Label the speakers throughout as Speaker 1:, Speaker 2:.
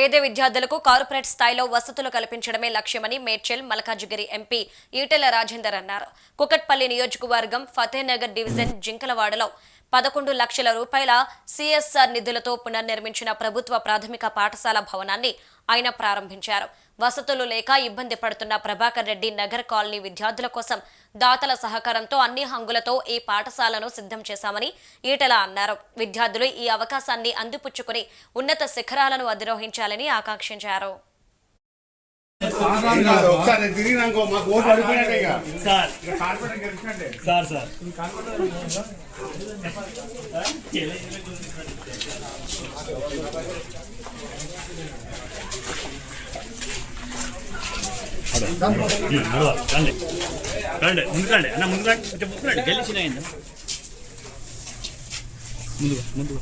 Speaker 1: పేద విద్యార్థులకు కార్పొరేట్ స్థాయిలో వసతులు కల్పించడమే లక్ష్యమని మేడ్చల్ మల్కాజిగిరి ఎంపీ ఈటెల రాజేందర్ అన్నారు. కుకట్పల్లి నియోజకవర్గం ఫతేనగర్ డివిజన్ జింకలవాడలో పదకొండు లక్షల రూపాయల సిఎస్ఆర్ నిధులతో పునర్నిర్మించిన ప్రభుత్వ ప్రాథమిక పాఠశాల భవనాన్ని ఆయన ప్రారంభించారు. వసతులు లేక ఇబ్బంది పడుతున్న ప్రభాకర్ రెడ్డి నగర్ కాలనీ విద్యార్థుల కోసం దాతల సహకారంతో అన్ని హంగులతో ఈ పాఠశాలను సిద్ధం చేశామని ఈటల అన్నారు. విద్యార్థులు ఈ అవకాశాన్ని అందిపుచ్చుకుని ఉన్నత శిఖరాలను అధిరోహించాలని ఆకాంక్షించారు.
Speaker 2: ఒకసారి తిరిగినాకో మాకు ఓటు పడిపోయినట్టే ఇక.
Speaker 3: సార్
Speaker 2: ఇక కార్పొరేట్ గెలిచినట్టే.
Speaker 3: Sir sir. రండి రండి ముందు రండి అన్న ముందు రండి కొంచెం ముందు రండి గెలిచిన ముందుగా ముందుగా.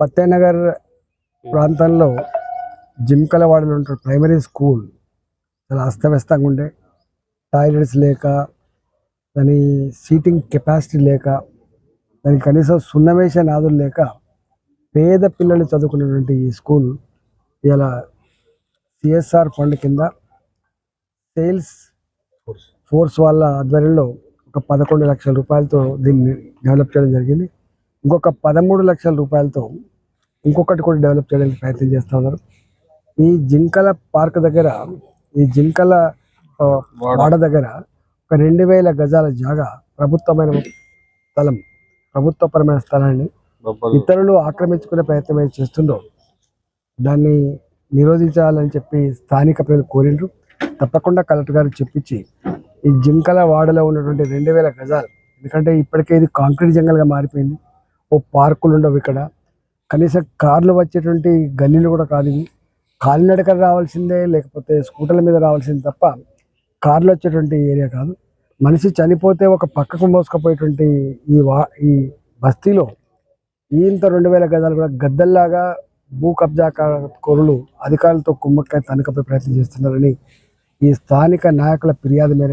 Speaker 4: పత్తేనగర్ ప్రాంతంలో జిమ్కలవాడలో ఉంటారు ప్రైమరీ స్కూల్ చాలా అస్తవ్యస్తంగా ఉండే. టాయిలెట్స్ లేక దాని సీటింగ్ కెపాసిటీ లేక దానికి కనీసం సున్నమేష నాదులు లేక పేద పిల్లలు చదువుకున్నటువంటి ఈ స్కూల్ ఇలా సిఎస్ఆర్ ఫండ్ కింద సేల్స్ ఫోర్స్ వాళ్ళ ఆధ్వర్యంలో ఒక పదకొండు లక్షల రూపాయలతో దీన్ని డెవలప్ చేయడం జరిగింది. ఇంకొక పదమూడు లక్షల రూపాయలతో ఇంకొకటి కూడా డెవలప్ చేయడానికి ప్రయత్నం చేస్తూ ఉన్నారు. ఈ జింకల పార్క్ దగ్గర ఈ జింకల వాడ దగ్గర ఒక రెండు వేల గజాల జాగా ప్రభుత్వమైన స్థలం ప్రభుత్వపరమైన స్థలాన్ని ఇతరులు ఆక్రమించుకునే ప్రయత్నం ఏది చేస్తుందో దాన్ని నిరోధించాలని చెప్పి స్థానిక ప్రజలు కోరిండ్రు. తప్పకుండా కలెక్టర్ గారికి చెప్పించి ఈ జింకల వాడలో ఉన్నటువంటి రెండు వేల గజాలు. ఎందుకంటే ఇప్పటికే ఇది కాంక్రీట్ జంగల్గా మారిపోయింది. ఓ పార్కులు ఉండవు ఇక్కడ. కనీసం కార్లు వచ్చేటువంటి గల్లీలు కూడా కాదు ఇవి. కాలినడక రావాల్సిందే లేకపోతే స్కూటర్ల మీద రావాల్సింది తప్ప కార్లు వచ్చేటువంటి ఏరియా కాదు. మనిషి చనిపోతే ఒక పక్కకు మోసుకుపోయేటువంటి ఈ వా ఈ బస్తీలో ఇంత రెండు వేల గజాలు కూడా గద్దల్లాగా భూ కబ్జా కోరులు అధికారులతో కుమ్మక్కాయ తనకపై ప్రయత్నం చేస్తున్నారని ఈ స్థానిక నాయకుల ఫిర్యాదు మేరకు